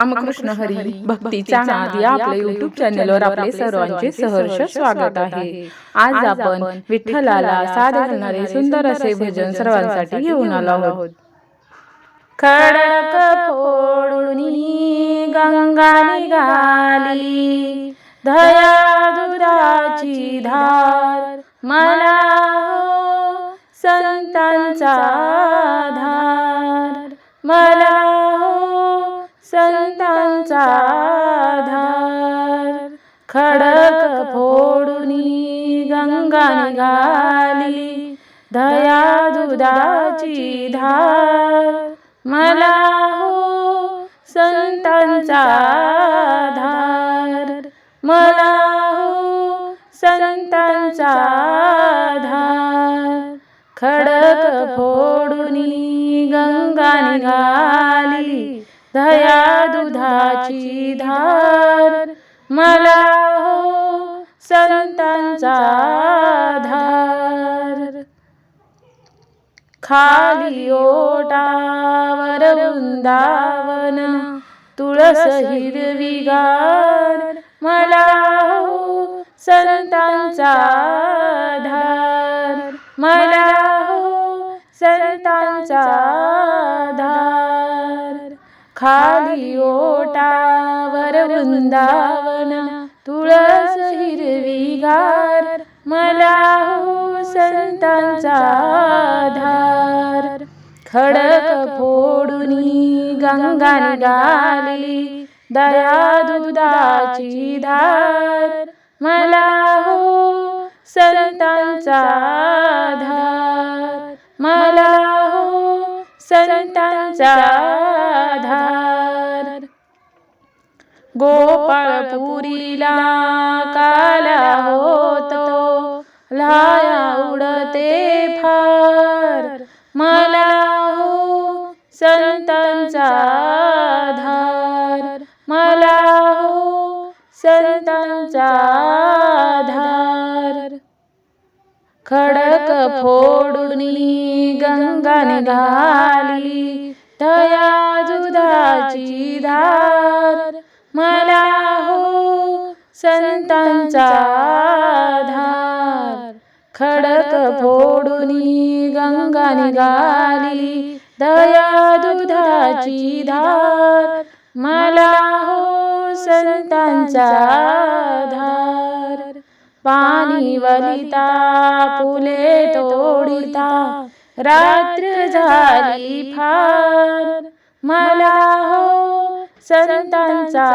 रामकृष्ण हरी भक्तीचा नाद या आपल्या युट्यूब चॅनलवर आपले सर्वांचे सहर्ष स्वागत आहे. आज आपण विठ्ठलाला साथ घालणारे सुंदर असे भजन सर्वांसाठी घेऊन आलो आहोत. खडक फोडून गंगा निघाली धया दुधाची धार. मला हो संतांचा खडक फोडूनी गंगा निघाली. दया दुधाची धार. मला हो संतांचा धार. मला हो संतांचा धार. खडक फोडूनी गंगा निघाली. दया दुधाची धार. खाली ओटावर वृंदावन तुळस हिरवीगार मला हो संतांचा धार मला हो संतांचा धार. खाली ओटावर वृंदावन तुळस हिरवीगार मला हो संतांचा आधार. खडक फोडून गंगा निघाली दया दुधाची धार. मला हो संतांचा आधार. मला हो संतांचा आधार. गोपाळपुरीला काला हो धार खडक फोडुनी गंगा निघाली. दया दुधाची धार. मला हो संतांचा धार खडक फोडुनी गंगा निघाली. दया दुधाची धार. मला हो संतांचा धार पाणी वलिता फुले तोडिता रात्र झाली फार. मला हो संतांचा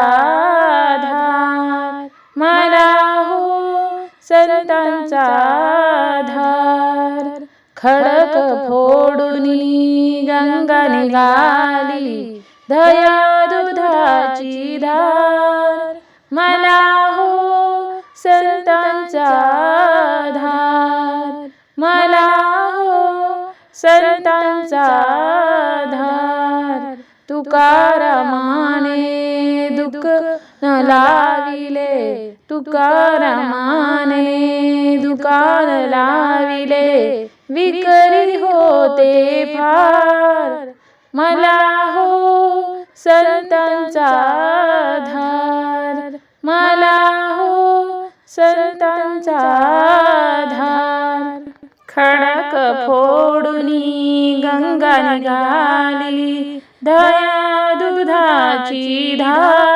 धार मला हो संतांचा धार खडक फोडून गंगा निघाली दया दुधाची धार. मला हो संतांचा धार. मला हो संतांचा धार. तुकारामाने दुःख न लाविले. तुकारामाने दुकान लाविले. विकरी होते फार. मला हो संतांचा धार मला हो संतांचा धार खडक फोडुनी गंगा निघाली. दया दुधाची धार.